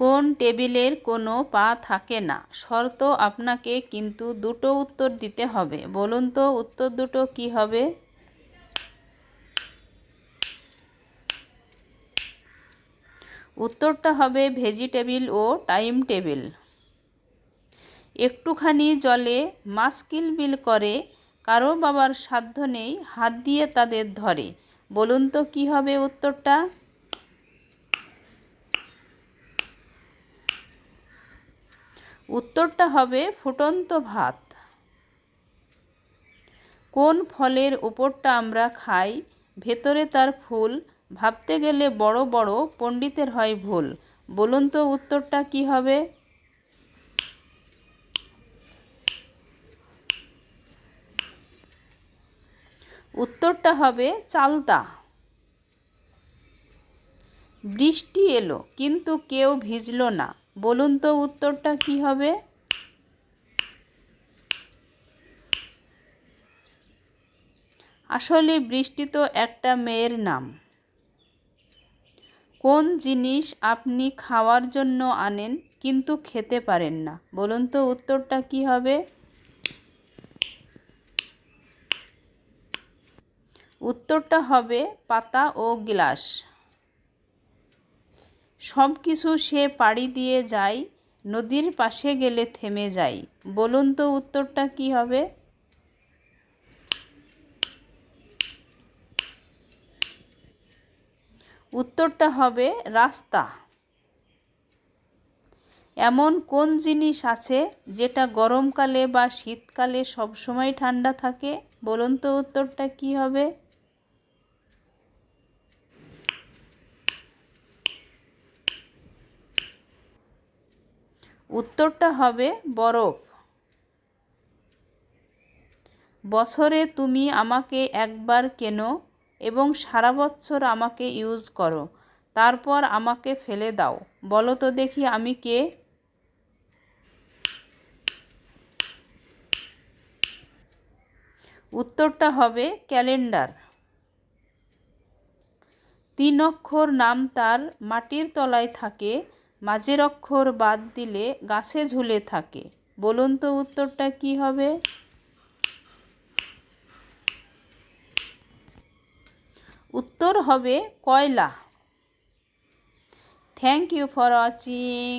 কোন টেবিলের কোনো পা থাকে না। শর্ত আপনাকে কিন্তু দুটো উত্তর দিতে হবে। বলুন তো, উত্তর দুটো কি হবে? উত্তরটা হবে ভেজিটেবিল ও টাইম টেবিল। একটুখানি জলে মাছ কিলবিল করে, কারও বাবার সাধ্য নেই, হাত দিয়ে তাদের ধরে। বলুন তো, কি হবে উত্তরটা? উত্তরটা হবে ফুটন্ত ভাত। কোন ফলের উপরটা আমরা খাই, ভেতরে তার ফুল, ভাবতে গেলে বড় বড় পণ্ডিতের হয় ভুল। বলুন তো উত্তরটা কি হবে? উত্তরটা হবে চালতা। বৃষ্টি এলো, কিন্তু কেউ ভিজল না। বলুন তো উত্তরটা কি হবে? আসলে বৃষ্টি তো একটা মেয়ের নাম। কোন জিনিস আপনি খাওয়ার জন্য আনেন কিন্তু খেতে পারেন না? বলুন তো উত্তরটা কি হবে? উত্তরটা হবে পাতা ও গ্লাস। সব কিছু সে পাড়ি দিয়ে যায়, নদীর পাশে গেলে থেমে যায়। বলুন তো উত্তরটা কি হবে? উত্তরটা হবে রাস্তা। এমন কোন জিনিস আছে যেটা গরমকালে বা শীতকালে সবসময় ঠান্ডা থাকে? বলুন তো উত্তরটা কি হবে? উত্তরটা হবে বরফ। বছরে তুমি আমাকে একবার কেনো এবং সারা বছর আমাকে ইউজ করো, তারপর আমাকে ফেলে দাও। বলো তো দেখি আমি কে? উত্তরটা হবে ক্যালেন্ডার। তিন অক্ষর নাম তার মাটির তলায় থাকে মাঝের অক্ষর বাদ দিলে গাছে ঝুলে থাকে। বলুন তো উত্তরটা কি হবে? উত্তর হবে কয়লা। Thank you for watching